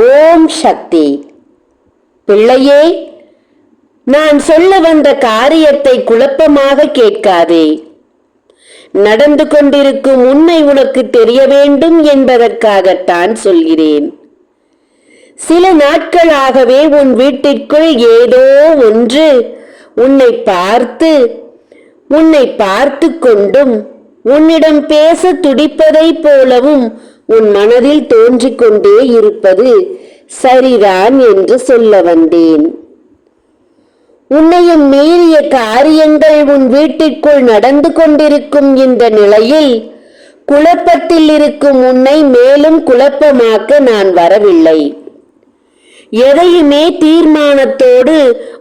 ஓம் சக்தி. பிள்ளையே நான் சொல்ல வந்த காரியத்தை குழப்பமாக கேட்காதே. நடந்து கொண்டிருக்கும் உண்மை உனக்கு தெரிய வேண்டும் என்பதற்காகத்தான் சொல்கிறேன். சில நாட்களாகவே உன் வீட்டிற்குள் ஏதோ ஒன்று உன்னை பார்த்து உன்னை பார்த்து கொண்டும் உன்னிடம் பேச துடிப்பதைப் போலவும் உன் மனதில் தோன்றிக் கொண்டே இருப்பது சரிதான் என்று சொல்ல வந்தேன். உன்னையும் மீறிய காரியங்கள் உன் வீட்டிற்குள் நடந்து கொண்டிருக்கும் இந்த நிலையில் குழப்பத்தில் இருக்கும் உன்னை மேலும் குழப்பமாக்க நான் வரவில்லை. எதையுமே தீர்மானத்தோடு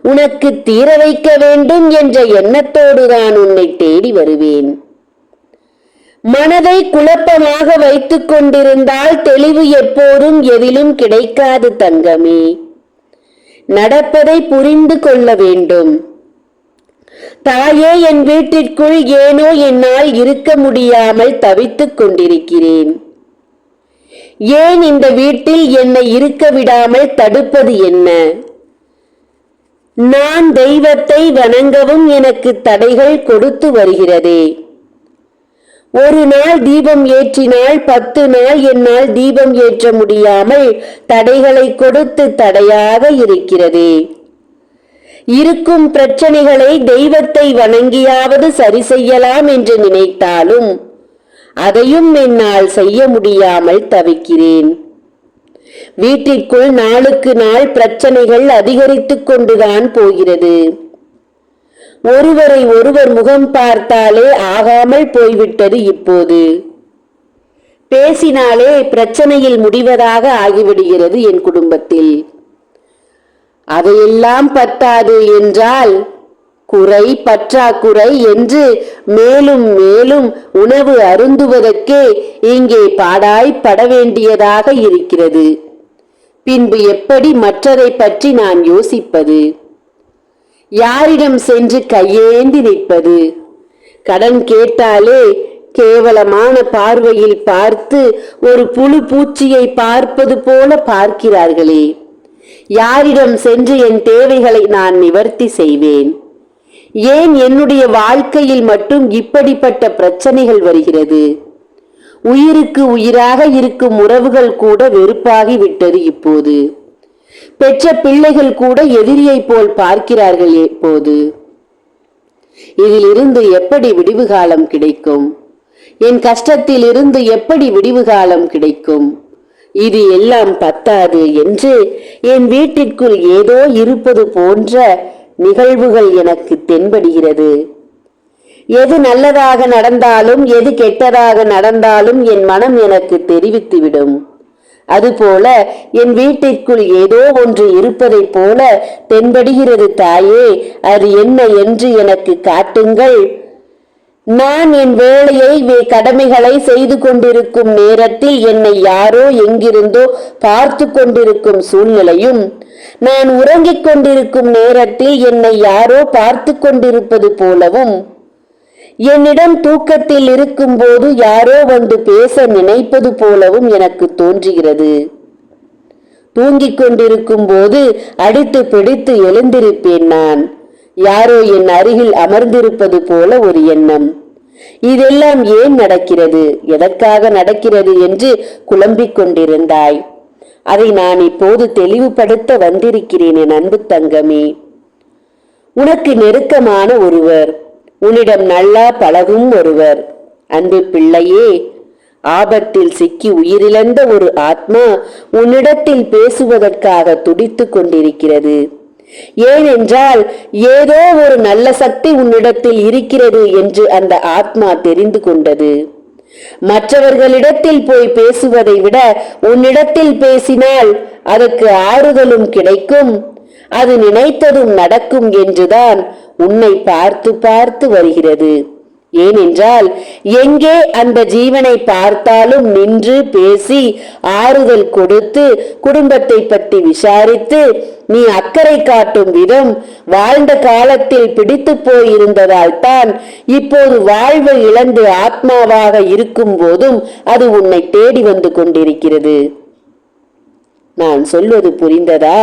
உனக்கு தீர வைக்க வேண்டும் என்ற எண்ணத்தோடு தான் உன்னை தேடி வருவேன். மனதை குழப்பமாக வைத்துக் கொண்டிருந்தால் தெளிவு எப்போதும் எதிலும் கிடைக்காது தங்கமே. நடப்பதை புரிந்து கொள்ள வேண்டும். தாயே என் வீட்டிற்குள் ஏனோ என்னால் இருக்க முடியாமல் தவித்துக் கொண்டிருக்கிறேன். ஏன் இந்த வீட்டில் என்னை இருக்க விடாமல் தடுப்பது என்ன? நான் தெய்வத்தை வணங்கவும் எனக்கு தடைகள் கொடுத்து வருகிறதே. ஒரு நாள் தீபம் ஏற்றினால் பத்து நாள் என்னால் தீபம் ஏற்ற முடியாமல் தடைகளை கொடுத்து தடையாக இருக்கிறது. இருக்கும் பிரச்சனைகளை தெய்வத்தை வணங்கியாவது சரி செய்யலாம் என்று நினைத்தாலும் அதையும் என்னால் செய்ய முடியாமல் தவிக்கிறேன். வீட்டிற்குள் நாளுக்கு நாள் பிரச்சனைகள் அதிகரித்துக் கொண்டுதான் போகிறது. ஒருவரை ஒருவர் முகம் பார்த்தாலே ஆகாமல் போய்விட்டது இப்போது. பேசினாலே பிரச்சனையில் முடிவதாக ஆகிவிடுகிறது என் குடும்பத்தில். அதையெல்லாம் பத்தாது என்றால் குறை பற்றாக்குறை என்று மேலும் மேலும் உணவு அருந்துவதற்கே இங்கே பாடாய் பட வேண்டியதாக இருக்கிறது. பின்பு எப்படி மற்றதை பற்றி நான் யோசிப்பது? யாரிடம் சென்று கையேந்தி நிற்பது? கடன் கேட்டாலே கேவலமான பார்வையில் பார்த்து ஒரு புழு பூச்சியை பார்ப்பது போல பார்க்கிறார்களே. யாரிடம் சென்று என் தேவைகளை நான் நிவர்த்தி செய்வேன். ஏன் என்னுடைய வாழ்க்கையில் மட்டும் இப்படிப்பட்ட பிரச்சனைகள் வருகிறது? உயிருக்கு உயிராக இருக்கும் உறவுகள் கூட வெறுப்பாகி விட்டது இப்போது. பெற்ற பிள்ளைகள் கூட எதிரியைப் போல் பார்க்கிறார்கள் இப்போது. இதிலிருந்து எப்படி விடிவு காலம் கிடைக்கும்? என் கஷ்டத்தில் இருந்து எப்படி விடிவு காலம் கிடைக்கும்? இது எல்லாம் பத்தாது என்று என் வீட்டிற்குள் ஏதோ இருப்பது போன்ற நிகழ்வுகள் எனக்கு தென்படுகிறது. எது நல்லதாக நடந்தாலும் எது கெட்டதாக நடந்தாலும் என் மனம் எனக்கு தெரிவித்துவிடும். அதுபோல என் வீட்டிற்குள் ஏதோ ஒன்று இருப்பதைப் போல தென்படுகிறது தாயே அது என்ன என்று எனக்கு காட்டுங்கள். நான் என் வேலையை வே- கடமைகளை செய்து கொண்டிருக்கும் நேரத்தில் என்னை யாரோ எங்கிருந்தோ பார்த்து கொண்டிருக்கும் சூழ்நிலையும் நான் உறங்கிக் கொண்டிருக்கும் நேரத்தில் என்னை யாரோ பார்த்து கொண்டிருப்பது போலவும் என்னிடம் தூக்கத்தில் இருக்கும்போது யாரோ வந்து பேச நினைப்பது போலவும் எனக்கு தோன்றுகிறது. தூங்கிக் கொண்டிருக்கும் போது அடித்து பிடித்து எழுந்திருப்பேன் நான். யாரோ என் அருகில் அமர்ந்திருப்பது போல ஒரு எண்ணம். இதெல்லாம் ஏன் நடக்கிறது? எதற்காக நடக்கிறது என்று குழம்பிக் கொண்டிருந்தாய். அதை நான் இப்போது தெளிவுபடுத்த வந்திருக்கிறேன் என் அன்பு தங்கமே. உனக்கு நெருக்கமான ஒருவர். உன்னிடம் நல்லா பழகும் ஒருவர். அன்பு பிள்ளையே ஆபத்தில் சிக்கி உயிரிழந்த ஒரு ஆத்மா உன்னிடத்தில் பேசுவதற்காக துடித்து கொண்டிருக்கிறது. ஏனென்றால் ஏதோ ஒரு நல்ல சக்தி உன்னிடத்தில் இருக்கிறது என்று அந்த ஆத்மா தெரிந்து கொண்டது. மற்றவர்களிடத்தில் போய் பேசுவதை விட உன்னிடத்தில் பேசினால் அதற்கு ஆறுதலும் கிடைக்கும். அது நினைத்ததும் நடக்கும் என்றுதான் உன்னை பார்த்து பார்த்து வருகிறது. ஏனென்றால் எங்கே அந்த ஜீவனை பார்த்தாலும் நின்று பேசி ஆறுதல் கொடுத்து குடும்பத்தை பற்றி விசாரித்து நீ அக்கறை காட்டும் விதம் வாழ்ந்த காலத்தில் பிடித்து போயிருந்ததால் தான் இப்போது வாழ்வு இழந்து ஆத்மாவாக இருக்கும் போதும் அது உன்னை தேடி வந்து கொண்டிருக்கிறது. நான் சொல்வது புரிந்ததா?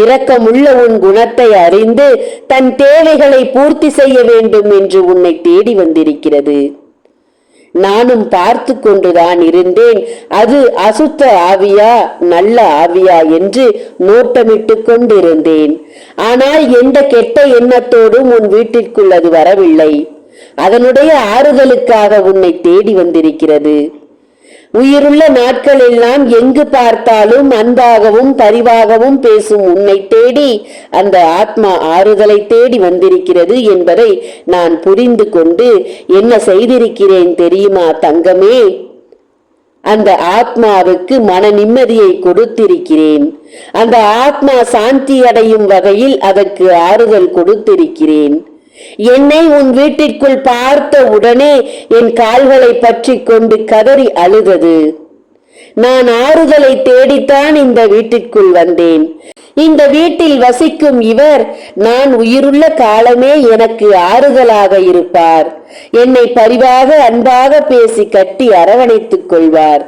இரக்கமுள்ள உன் குணத்தை அறிந்து தன் தேவைகளை பூர்த்தி செய்ய வேண்டும் என்று உன்னை தேடி வந்திருக்கிறது. நானும் பார்த்து கொண்டுதான் இருந்தேன். அது அசுத்த ஆவியா நல்ல ஆவியா என்று நோட்டமிட்டு கொண்டிருந்தேன். ஆனால் எந்த கெட்ட எண்ணத்தோடும் உன் வீட்டிற்குள் அது வரவில்லை. அதனுடைய ஆறுதலுக்காக உன்னை தேடி வந்திருக்கிறது. உயிருள்ள நாட்கள் எல்லாம் எங்கு பார்த்தாலும் அன்பாகவும் பரிவாகவும் பேசும் உன்னை தேடி அந்த ஆத்மா ஆறுதலை தேடி வந்திருக்கிறது என்பதை நான் புரிந்து கொண்டு என்ன செய்திருக்கிறேன் தெரியுமா தங்கமே? அந்த ஆத்மாவுக்கு மன நிம்மதியை கொடுத்திருக்கிறேன். அந்த ஆத்மா சாந்தி அடையும் வகையில் அதற்கு ஆறுதல் கொடுத்திருக்கிறேன். என்னை உன் வீட்டிற்குள் பார்த்த உடனே என் கால்களை பற்றி கொண்டு கதறி அழுதது. நான் ஆறுதலை தேடித்தான் இந்த வீட்டிற்குள் வந்தேன். இந்த வீட்டில் வசிக்கும் இவர் நான் உயிருள்ள காலமே எனக்கு ஆறுதலாக இருப்பார். என்னை பரிவாக அன்பாக பேசி கட்டி அரவணைத்துக் கொள்வார்.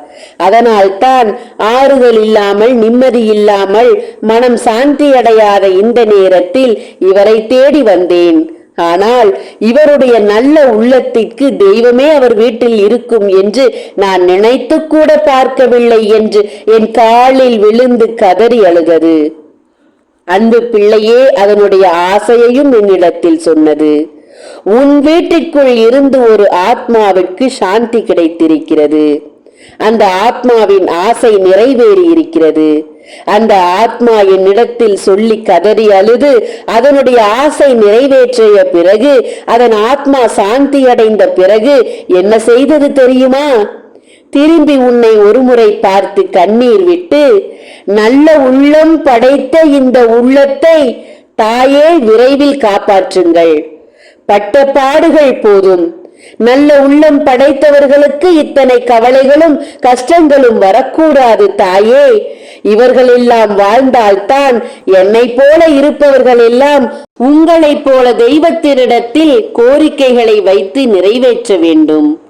அதனால் தான் ஆறுதல் இல்லாமல் நிம்மதி இல்லாமல் மனம் சாந்தி அடையாத இந்த நேரத்தில் இவரை தேடி வந்தேன். ஆனால் இவருடைய நல்ல உள்ளத்திற்கு தெய்வமே அவர் வீட்டில் இருக்கும் என்று நான் நினைத்து கூட பார்க்கவில்லை என்று என் காலில் விழுந்து கதறி அழுதது. அன்பு பிள்ளையே அதனுடைய ஆசையையும் என்னிடத்தில் சொன்னது. உன் வீட்டிற்குள் இருந்து ஒரு ஆத்மாவிற்கு சாந்தி கிடைத்திருக்கிறது. அந்த ஆத்மாவின் ஆசை நிறைவேறி இருக்கிறது அந்த ஆத்மா என்னிடத்தில் சொல்லி கதறி அழுது அதனுடைய ஆசை நிறைவேற்றிய பிறகு அதன் ஆத்மா சாந்தி அடைந்த பிறகு என்ன செய்தது தெரியுமா? திரும்பி உன்னை ஒருமுறை பார்த்து கண்ணீர் விட்டு நல்ல உள்ளம் படைத்த இந்த உள்ளத்தை தாயே விரைவில் காப்பாற்றுங்கள். பட்ட பாடுகள் போதும். நல்ல உள்ளம் படைத்தவர்களுக்கு இத்தனை கவலைகளும் கஷ்டங்களும் வரக்கூடாது தாயே. இவர்கள் எல்லாம் வாழ்ந்தால்தான் என்னை போல இருப்பவர்கள் எல்லாம் உங்களைப் போல தெய்வத்தினிடத்தில் கோரிக்கைகளை வைத்து நிறைவேற்ற வேண்டும்.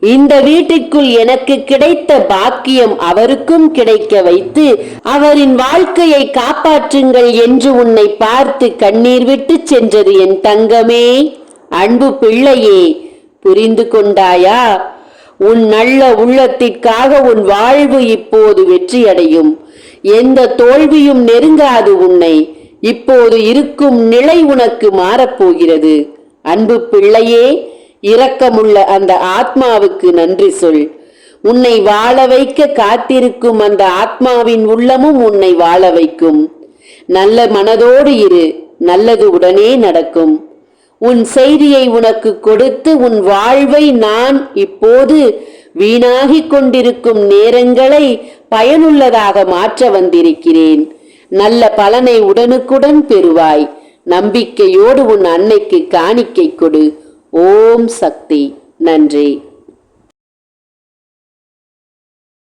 இந்த வீட்டிற்குள் எனக்கு கிடைத்த பாக்கியம் அவருக்கும் கிடைக்க வைத்து அவரின் வாழ்க்கையை காப்பாற்றுங்கள் என்று உன்னை பார்த்து கண்ணீர் விட்டு சென்றது என் தங்கமே. அன்பு பிள்ளையே புரிந்து கொண்டாயா? உன் நல்ல உள்ளத்திற்காக உன் வாழ்வு இப்போது வெற்றியடையும். எந்த தோல்வியும் நெருங்காது உன்னை. இப்போது இருக்கும் நிலை உனக்கு மாறப்போகிறது. அன்பு பிள்ளையே இரக்கமுள்ள அந்த ஆத்மாவுக்கு நன்றி சொல். உன்னை வாழ வைக்க காத்திருக்கும் அந்த ஆத்மாவின் உள்ளமும் உன்னை வாழ வைக்கும். நல்ல மனதோடு இரு நல்லது உடனே நடக்கும். உன் செய்தியை உனக்கு கொடுத்து உன் வாழ்வை நான் இப்போது வீணாகிக் கொண்டிருக்கும் நேரங்களை பயனுள்ளதாக மாற்ற வந்திருக்கிறேன். நல்ல பலனை உடனுக்குடன் பெறுவாய். நம்பிக்கையோடு உன் அன்னைக்கு காணிக்கை கொடு. ஓம் சக்தி. நன்றி.